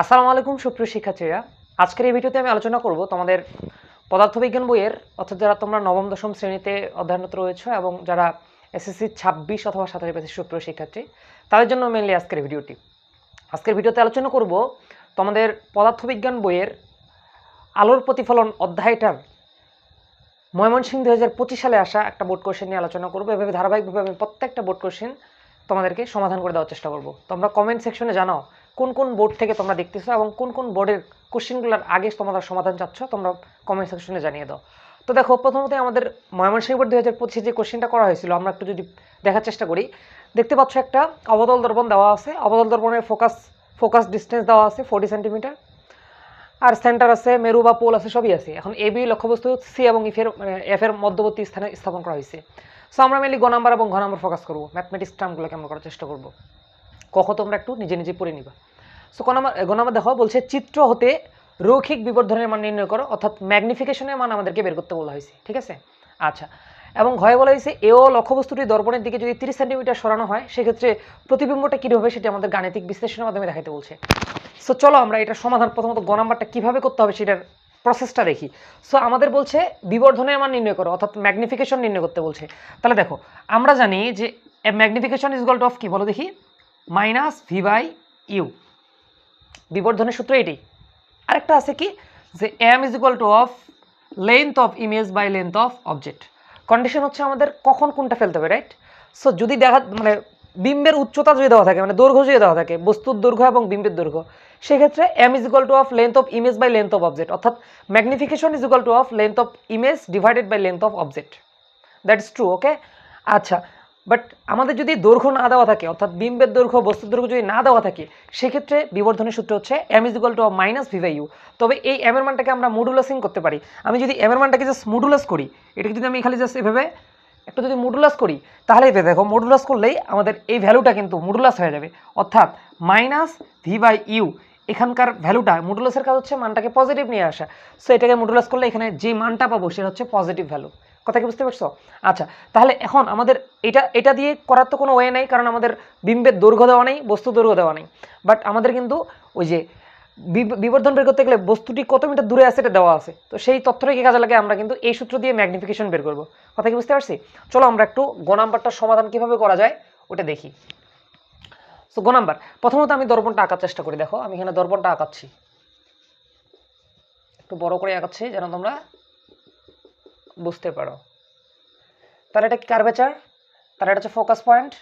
আসসালামু আলাইকুম, সুপ্রিয় শিক্ষার্থীরা। আজকের এই ভিডিওতে আমি আলোচনা করব তোমাদের পদার্থবিজ্ঞান বইয়ের, অর্থাৎ যারা তোমরা নবম, দশম শ্রেণীতে অধ্যয়নরত রয়েছে এবং যারা এসএসসি ছাব্বিশ অথবা সাতাশ পেয়েছে, সুপ্রিয় শিক্ষার্থী, তাদের জন্য মেনলি আজকের ভিডিওটি। আজকের ভিডিওতে আলোচনা করব তোমাদের পদার্থবিজ্ঞান বইয়ের আলোর প্রতিফলন অধ্যায়টার। ময়মনসিংহ দু হাজার পঁচিশ সালে আসা একটা বোর্ড কোশ্চেন নিয়ে আলোচনা করব। এভাবে ধারাবাহিকভাবে আমি প্রত্যেকটা বোর্ড কোশ্চেন তোমাদেরকে সমাধান করে দেওয়ার চেষ্টা করব। তোমরা কমেন্ট সেকশনে জানাও কোন কোন বোর্ড থেকে তোমরা দেখতেছো এবং কোন কোন বোর্ডের কোশ্চেনগুলোর আগে তোমরা সমাধান চাচ্ছ, তোমরা কমেন্ট সেকশনে জানিয়ে দাও। তো দেখো, প্রথমত আমাদের ময়মনসিংহ বোর্ড দুই হাজার পঁচিশে যে কোশ্চেনটা করা হয়েছিল, আমরা একটু যদি দেখার চেষ্টা করি। দেখতে পাচ্ছ একটা অবতল দর্পণ দেওয়া আছে। অবতল দর্পণের ফোকাস ফোকাস ডিস্টেন্স দেওয়া আছে ফোর্টি সেন্টিমিটার আর সেন্টার আছে, মেরু বা পোল আছে, সবই আছে। এখন এ বি লক্ষ্যবস্তু সি এবং ইফের মানে এফ মধ্যবর্তী স্থানে স্থাপন করা হয়েছে। সো আমরা মেনলি গ নাম্বার এবং ঘ নাম্বার ফোকাস করব। ম্যাথমেটিক্স টার্মগুলোকে আমরা করার চেষ্টা করব। কখ তোমরা একটু নিজে নিজে পড়ে নিবা। সো ক নাম্বার গ নাম্বার দেখো, বলছে চিত্র হতে রৌখিক বিবর্ধনের মান নির্ণয় করো, অর্থাৎ ম্যাগনিফিকেশনের মান আমাদেরকে বের করতে বলা হয়েছে, ঠিক আছে? আচ্ছা এবং ঘয়ে বলা হয়েছে এও লক্ষ্যবস্তুটি দর্পণের দিকে যদি তিরিশ সেন্টিমিটার সরানো হয়, সেক্ষেত্রে প্রতিবিম্বটা কী হবে সেটি আমাদের গাণিতিক বিশ্লেষণের মাধ্যমে দেখাতে বলছে। সো চলো আমরা এটা সমাধান প্রথমত গ নাম্বারটা কীভাবে করতে হবে সেটার প্রসেসটা দেখি। সো আমাদের বলছে বিবর্ধনের মান নির্ণয় করো, অর্থাৎ ম্যাগনিফিকেশন নির্ণয় করতে বলছে। তাহলে দেখো, আমরা জানি যে ম্যাগনিফিকেশন ইজ গল্ট অফ কী? বলো দেখি। মাইনাস ভি বাই ইউ বিবর্ধনের সূত্র এটি। আরেকটা আছে কি? যে M is equal to of length of image by length of object condition হচ্ছে আমাদের কখন কোনটা ফেলতে হবে রাইট সো যদি দেখা মানে বিম্বের উচ্চতা যদি দেওয়া থাকে মানে দৈর্ঘ্য যদি দেওয়া থাকে, বস্তুর দৈর্ঘ্য এবং বিম্বের দৈর্ঘ্য, সেক্ষেত্রে M is equal to of length of image by length of object অর্থাৎ magnification is equal to of length of image divided by length of object that is true okay আচ্ছা বাট আমাদের যদি দৈর্ঘ্য না দেওয়া থাকে, অর্থাৎ বিম্বের দৈর্ঘ্য, বস্তুর দৈর্ঘ্য যদি না দেওয়া থাকে, সেক্ষেত্রে বিবর্ধনের সূত্র হচ্ছে M is equal to minus V by U তবে এই এম এর মানটাকে আমরা মডুলাসিং করতে পারি। আমি যদি এম এর মানটাকে জাস্ট মডুলাস করি, এটাকে যদি আমি খালি জাস্ট এভাবে একটু যদি মডুলাস করি, তাহলে দেখো মডুলাস করলেই আমাদের এই ভ্যালুটা কিন্তু মডুলাস হয়ে যাবে। অর্থাৎ মাইনাস ভি বাই ইউ এখানকার ভ্যালুটা মডুলাসের কাজ হচ্ছে মানটাকে পজিটিভ নিয়ে আসা। সো এটাকে মডুলাস করলে এখানে যে মানটা পাবো, সেটা হচ্ছে পজিটিভ ভ্যালু কথা কি বুঝতে পারছ? আচ্ছা তাহলে এখন আমাদের এটা এটা দিয়ে করার তো কোনো ওয়ে নেই, কারণ আমাদের বিম্বের দৈর্ঘ্য দেওয়া নেই, বস্তু দৈর্ঘ্য দেওয়া নেই। বাট আমাদের কিন্তু ওই যে বিব- বিবর্ধন বের করতে গেলে বস্তুটি কত মিটার দূরে আছে এটা দেওয়া আছে। তো সেই তথ্যটাকে কাজে লাগে? আমরা কিন্তু এই সূত্র দিয়ে ম্যাগনিফিকেশন বের করব। কথা কি বুঝতে পারছি? চলো আমরা একটু গ নাম্বারটার সমাধান কীভাবে করা যায়, ওটা দেখি। সো গ নাম্বার, প্রথমত আমি দর্পণটা আঁকার চেষ্টা করি। দেখো, আমি এখানে দর্পণটা আঁকাচ্ছি। একটু বড় করে আঁকাচ্ছি, যেন তোমরা বুঝতে পারো। তাহলে এটা কি কার্ভেচার তাহলে এটা হচ্ছে ফোকাস পয়েন্ট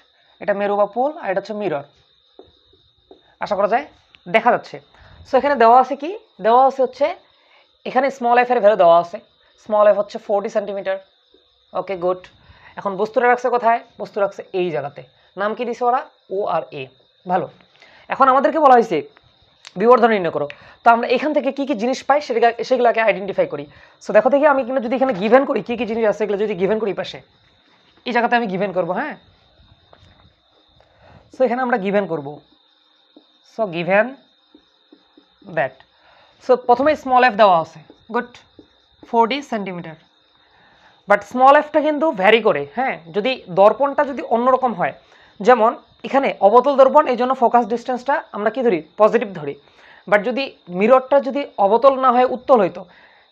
এটা মেরু বা পোল আর এটা হচ্ছে মিরর আশা করা যায়? দেখা যাচ্ছে। সো এখানে দেওয়া আছে কি? দেওয়া আছে হচ্ছে, এখানে স্মল এফের ভ্যালু দেওয়া আছে। স্মল এফ হচ্ছে ফোরটি সেন্টিমিটার ওকে গুড এখন বস্তুটা রাখছে কোথায়? বস্তু রাখছে এই জায়গাতে। নাম কি দিছে ওরা? ও আর এ ভালো। এখন আমাদেরকে বলা হয়েছে বিবর্ধন নির্ণয় করো। তো আমরা এখান থেকে কি কি জিনিস পাই সেটা সেগুলোকে আইডেন্টিফাই করি। সো দেখো দেখি আমি কিন্তু যদি এখানে গিভেন করি, কি কি জিনিস আছে এগুলো যদি গিভেন করি পাশে। এই জায়গাতে আমি গিভেন করব হ্যাঁ? সো এখানে আমরা গিভেন করব। সো গিভেন দ্যাট সো প্রথমে স্মল এফ দেওয়া আছে। Good forty centimeter but small এফটা কিন্তু ভ্যারি করে হ্যাঁ? যদি দর্পণটা যদি অন্যরকম হয়, যেমন এখানে অবতল দর্পণ এই জন্য ফোকাস ডিস্টেন্সটা আমরা কি ধরি? পজিটিভ ধরি। বাট যদি মিররটা যদি অবতল না হয়, উত্তল হইতো,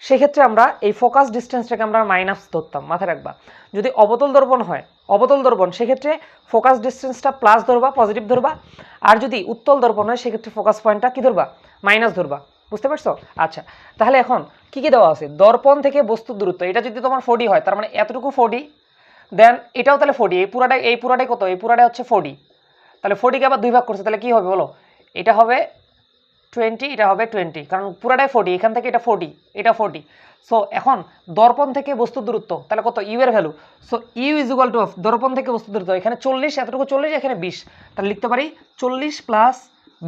সেক্ষেত্রে আমরা এই ফোকাস ডিস্টেন্সটাকে আমরা মাইনাস ধরতাম, মাথায় রাখবা। যদি অবতল দর্পণ হয়, অবতল দর্পণ সেক্ষেত্রে ফোকাস ডিস্টেন্সটা প্লাস ধরবা পজিটিভ ধরবা। আর যদি উত্তল দর্পণ হয়, সেক্ষেত্রে ফোকাস পয়েন্টটা কী ধরবা? মাইনাস ধরবা। বুঝতে পারছ? আচ্ছা তাহলে এখন কি কি দেওয়া আছে? দর্পণ থেকে বস্তুর দূরত্ব। এটা যদি তোমার ফোর্টি হয়, তার মানে এতটুকু ফোর্টি দেন এটাও তাহলে ফোর্টি এই পুরাটাই এই পুরাটাই কত? এই পুরাটাই হচ্ছে ফোর্টি তাহলে ফোর্টিকে আবার দুই ভাগ করছে, তাহলে কি হবে বলো? এটা হবে টোয়েন্টি এটা হবে টোয়েন্টি কারণ পুরাটাই ফোর্টি এখান থেকে এটা ফোর্টি এটা ফোর্টি সো এখন দর্পণ থেকে বস্তুর দূরত্ব, তাহলে কত? ইউ এর value so U is equal to of দর্পণ থেকে বস্তুর দূরত্ব, এখানে চল্লিশ, এতটুকু চল্লিশ, এখানে বিশ, তাহলে লিখতে পারি চল্লিশ প্লাস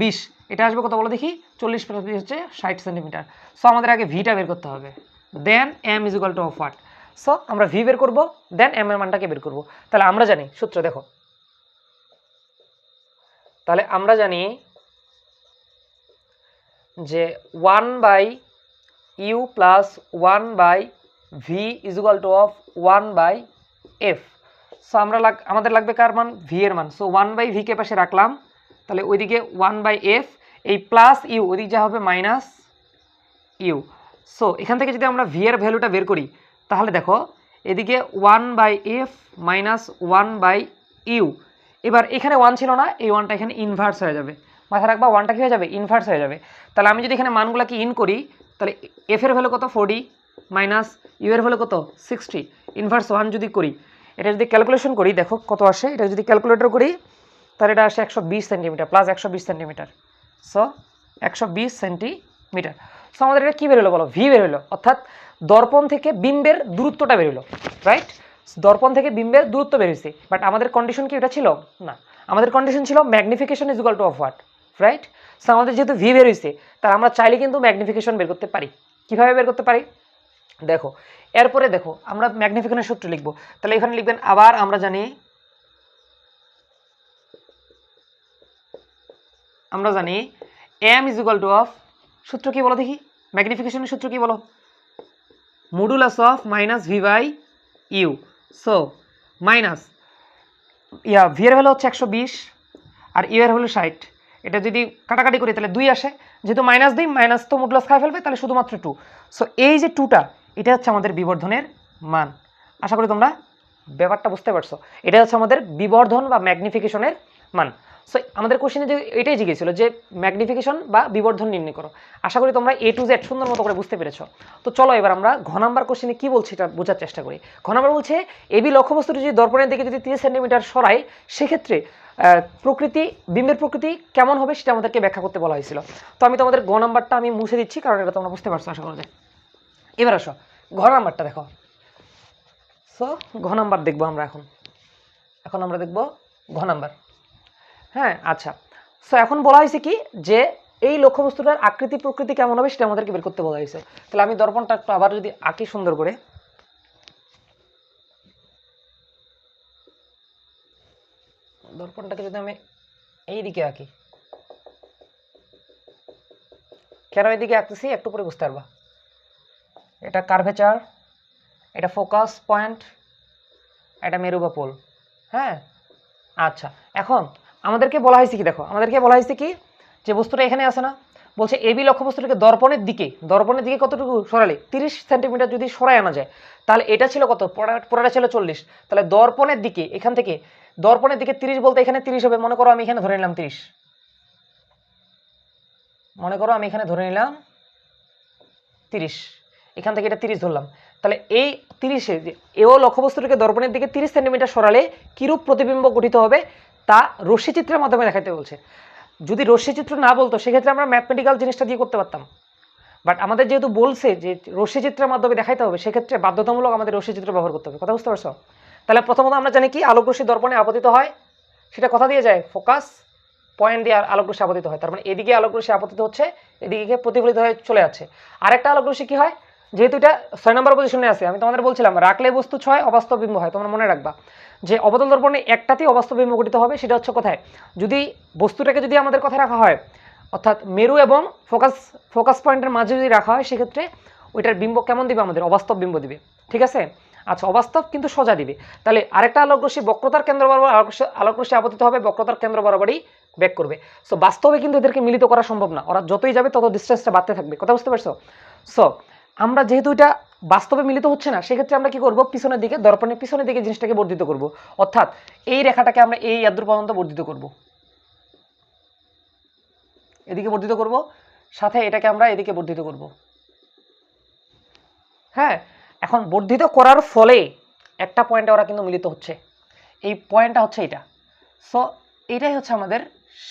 বিশ, এটা আসবে কত বলো দেখি? চল্লিশ প্লাস বিশ হচ্ছে ষাট সেন্টিমিটার সো আমাদের আগে ভিটা বের করতে হবে। Then M is equal to of what so আমরা ভি বের করব দেন এম এর মানটাকে বের করব। তাহলে আমরা জানি, সূত্র দেখো। তাহলে আমরা জানি যে one by U plus one by V is equal to of one by F so আমরা লাগ, আমাদের লাগবে কার মান? ভি এর মান। সো ওয়ান বাই ভিকে পাশে রাখলাম। তাহলে ওইদিকে ওয়ান বাই এফ এই প্লাস ইউ ওদিক যা হবে মাইনাস ইউ সো এখান থেকে যদি আমরা ভি এর ভ্যালুটা বের করি, তাহলে দেখো, এদিকে one by F minus one by U এবার এখানে ওয়ান ছিল না, এই ওয়ানটা এখানে ইনভার্স হয়ে যাবে। মাথায় রাখবা ওয়ানটা কী হয়ে যাবে? ইনভার্স হয়ে যাবে। তাহলে আমি যদি এখানে মানগুলোকে ইন করি, তাহলে এফ এর ভ্যালু কত? ফোরটি মাইনাস ইউ এর ভ্যালু কত? সিক্সটি ইনভার্স ওয়ান যদি করি, এটা যদি ক্যালকুলেশন করি, দেখো কত আসে, এটা যদি ক্যালকুলেটর করি, তাহলে এটা আসে একশো বিশ সেন্টিমিটার প্লাস একশো বিশ সেন্টিমিটার সো একশো বিশ সেন্টিমিটার সো আমাদের এটা কী বেরোলো বলো? ভি বেরোলো। অর্থাৎ দর্পণ থেকে বিম্বের দূরত্বটা বেরোলো রাইট দর্পণ থেকে বিম্বের দূরত্ব বেরিয়েছে। বাট আমাদের কন্ডিশন কি? এটা ছিল? না। আমাদের কন্ডিশন ছিল magnification is equal to of what right so আমাদের যেহেতু ভি বেরিয়েছে তাহলে আমরা চাইলে কিন্তু ম্যাগনিফিকেশন বের করতে পারি। কীভাবে বের করতে পারি? দেখো, এরপরে দেখো, আমরা ম্যাগনিফিকেশনের সূত্র লিখব। তাহলে এখানে লিখবেন, আবার আমরা জানি আমরা জানি M is equal to of সূত্র কি বলো দেখি? ম্যাগনিফিকেশনের সূত্র কি বলো? Modulus of minus V by U so minus yeah ভিয়ের value হচ্ছে একশো বিশ আর ইয়ের এর ভ্যালু ষাট। এটা যদি কাটাকাটি করি, তাহলে দুই আসে। যেহেতু মাইনাস দিই মাইনাস তো মুডলাস খাই ফেলবে, তাহলে শুধুমাত্র টু সো এই যে টুটা এটা হচ্ছে আমাদের বিবর্ধনের মান। আশা করি তোমরা ব্যাপারটা বুঝতে পারছ। এটা হচ্ছে আমাদের বিবর্ধন বা ম্যাগনিফিকেশনের মান। সো আমাদের কোশ্চেনে যে এটাই জিজ্ঞেসছিল যে ম্যাগনিফিকেশন বা বিবর্ধন নির্ণয় করো। আশা করি তোমরা এ টু জেড সুন্দর মতো করে বুঝতে পেরেছ। তো চলো এবার আমরা ঘ নাম্বার কোশ্চেনে কী বলছি এটা বোঝার চেষ্টা করি। ঘ নাম্বার বলছে এবি লক্ষ্যবস্তুটি যদি দর্পণের দিকে যদি তিরিশ সেন্টিমিটার সরাই সেক্ষেত্রে প্রকৃতি, বিম্বের প্রকৃতি কেমন হবে সেটা আমাদেরকে ব্যাখ্যা করতে বলা হয়েছিল। তো আমি তোমাদের গ নাম্বারটা আমি মুছে দিচ্ছি, কারণ এটা তোমরা বুঝতে পারছ, আশা করা যায় এবার আসো, ঘ নাম্বারটা দেখো। সো ঘ নাম্বার দেখব আমরা এখন। এখন আমরা দেখব ঘ নাম্বার হ্যাঁ আচ্ছা। সো এখন বলা হয়েছে কি যে এই লক্ষ্যবস্তুটার আকৃতি প্রকৃতি কেমন হবে সেটা আমাদেরকে বের করতে বলা হয়েছে। তাহলে আমি দর্পণটা একটু আবার যদি আঁকি সুন্দর করে। দর্পণটাকে যদি আমি এই দিকে আঁকি। কেন এইদিকে আঁকতেছি? একটু পরে বুঝতে পারবা। এটা কার্ভেচার এটা ফোকাস পয়েন্ট এটা মেরু বা পোল হ্যাঁ? আচ্ছা এখন আমাদেরকে বলা হয়েছে কি দেখো, আমাদেরকে বলা হয়েছে কি, যে বস্তুটা এখানে আসে না, বলছে এবি লক্ষ্য বস্তুটাকে দর্পণের দিকে দর্পণের দিকে কতটুকু সরালে? তিরিশ সেন্টিমিটার যদি সরাই আনা যায়, তাহলে এটা ছিল কত? পড়া- পড়াটা ছিল চল্লিশ। তাহলে দর্পণের দিকে, এখান থেকে, দর্পণের দিকে তিরিশ বলতে এখানে তিরিশ হবে, মনে করো আমি এখানে ধরে নিলাম তিরিশ। মনে করো আমি এখানে ধরে নিলাম তিরিশ। এখান থেকে এটা তিরিশ ধরলাম। তাহলে এই তিরিশে এও লক্ষ্যবস্তুটাকে দর্পণের দিকে তিরিশ সেন্টিমিটার সরালে কিরূপ প্রতিবিম্ব গঠিত হবে? তা রশ্মিচিত্রের মাধ্যমে দেখাতে বলছে। যদি রশ্মিচিত্র না বলতো, সেক্ষেত্রে আমরা ম্যাথমেটিক্যাল জিনিসটা দিয়ে করতে পারতাম। বাট আমাদের যেহেতু বলছে যে রশ্মিচিত্রের মাধ্যমে দেখাইতে হবে, সেক্ষেত্রে বাধ্যতামূলক আমাদের রশ্মিচিত্র ব্যবহার করতে হবে। কথা বুঝতে পারছ? তাহলে প্রথমত আমরা জানি কি আলোক রশ্মি দর্পণে আপতিত হয়। সেটা কথা দিয়ে যায় ফোকাস পয়েন্ট দিয়ে আলোক রশ্মি আপতিত হয়। তার মানে এদিকে আলোক রশ্মি আপতিত হচ্ছে, এদিকে প্রতিফলিত হয়ে চলে যাচ্ছে। আরেকটা আলোক রশ্মি কি হয়? যেহেতু এটা ছয় নম্বর পজিশনে আছে, আমি তোমাদের বলছিলাম, রাখলে বস্তু ছয়, অবাস্তব বিম্ব হয়, তোমরা মনে রাখবা। যে অবতল দর্পণে একটাতেই অবাস্তব বিম্ব গঠিত হবে, সেটা হচ্ছে কোথায়? যদি বস্তুটাকে যদি আমাদের কথা রাখা হয়, অর্থাৎ মেরু এবং ফোকাস ফোকাস পয়েন্টের মাঝে যদি রাখা হয়, সেক্ষেত্রে ওইটার বিম্ব কেমন দিবে আমাদের? অবাস্তব বিম্ব দিবে। ঠিক আছে? আচ্ছা অবাস্তব কিন্তু সোজা দিবে। তাহলে আরেকটা আলোক রশ্মি বক্রতার কেন্দ্র বরাবর আলোক রশ্মি- আলোক আপতিত হবে, বক্রতার কেন্দ্র বরাবরই ব্যাক করবে। সো বাস্তবে কিন্তু এদেরকে মিলিত করা সম্ভব না। ওরা যতই যাবে, তত ডিস্টেন্সটা বাড়তে থাকবে। কথা বুঝতে পারছ? সো আমরা যেহেতু এটা বাস্তবে মিলিত হচ্ছে না, সেক্ষেত্রে আমরা কি করব? পিছনের দিকে, দর্পণের পিছনের দিকে জিনিসটাকে বর্ধিত করব। অর্থাৎ এই রেখাটাকে আমরা এই আদ্র পর্যন্ত বর্ধিত করব। এদিকে বর্ধিত করব, সাথে এটাকে আমরা এদিকে বর্ধিত করব। হ্যাঁ এখন বর্ধিত করার ফলে একটা পয়েন্টে ওরা কিন্তু মিলিত হচ্ছে। এই পয়েন্টটা হচ্ছে এটা। সো এটাই হচ্ছে আমাদের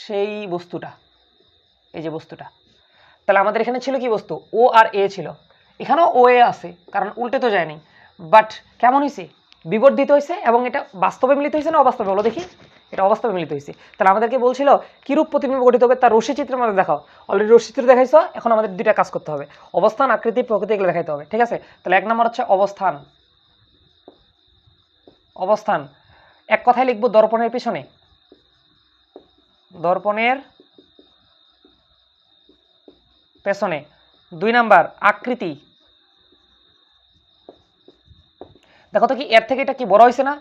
সেই বস্তুটা। এই যে বস্তুটা। তাহলে আমাদের এখানে ছিল কি বস্তু? ও আর এ ছিল। এখানেও ও এ আছে, কারণ উল্টে তো যায়নি। বাট কেমন হয়েছে বিবর্ধিত হয়েছে এবং এটা বাস্তবে মিলিত হয়েছে না অবাস্তবে? বলো দেখি। এটা অবাস্তবে মিলিত হয়েছে তাহলে আমাদেরকে বলছিল, কিরূপ প্রতিবিম্ব গঠিত হবে? তার রশ্মি চিত্রের মধ্যে দেখাও। অলরেডি রশ্মি চিত্র দেখাইছো, এখন আমাদের দুইটা কাজ করতে হবে। অবস্থান, আকৃতি, প্রকৃতি এগুলো দেখাইতে হবে, ঠিক আছে? তাহলে এক নম্বর হচ্ছে অবস্থান। অবস্থান। এক কথায় লিখব, দর্পণের পিছনে। দর্পণের পেছনে। দুই নাম্বার, আকৃতি। দেখো তো কি, এর থেকে এটা কি বড় হয়েছে না?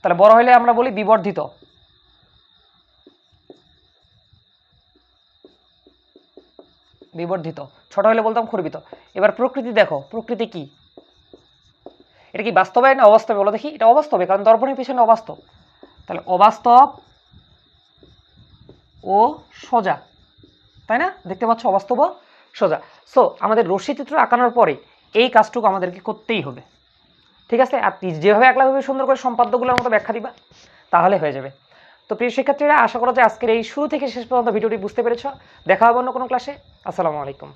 তাহলে বড় হলে আমরা বলি বিবর্ধিত। বিবর্ধিত। ছোট হলে বলতাম খর্বিত। এবার প্রকৃতি দেখো, প্রকৃতি কি? এটা কি বাস্তবে না অবাস্তবে? বলো দেখি, এটা অবাস্তবে, কারণ দর্পণের পিছনে অবাস্তব। তাহলে অবাস্তব ও সোজা, তাই না? দেখতে পাচ্ছ অবাস্তব সোজা। সো আমাদের রশ্মি চিত্র আঁকানোর পরে এই কাজটুকু আমাদেরকে করতেই হবে। ঠিক আছে? আর তুই যেভাবে একলাভাবে সুন্দর করে সম্পাদ্যগুলোর মতো ব্যাখ্যা দিবা, তাহলে হয়ে যাবে। তো প্রিয় শিক্ষার্থীরা, আশা করা যায় আজকের এই শুরু থেকে শেষ পর্যন্ত ভিডিওটি বুঝতে পেরেছ। দেখা হবে অন্য কোনো ক্লাসে আসসালামু আলাইকুম।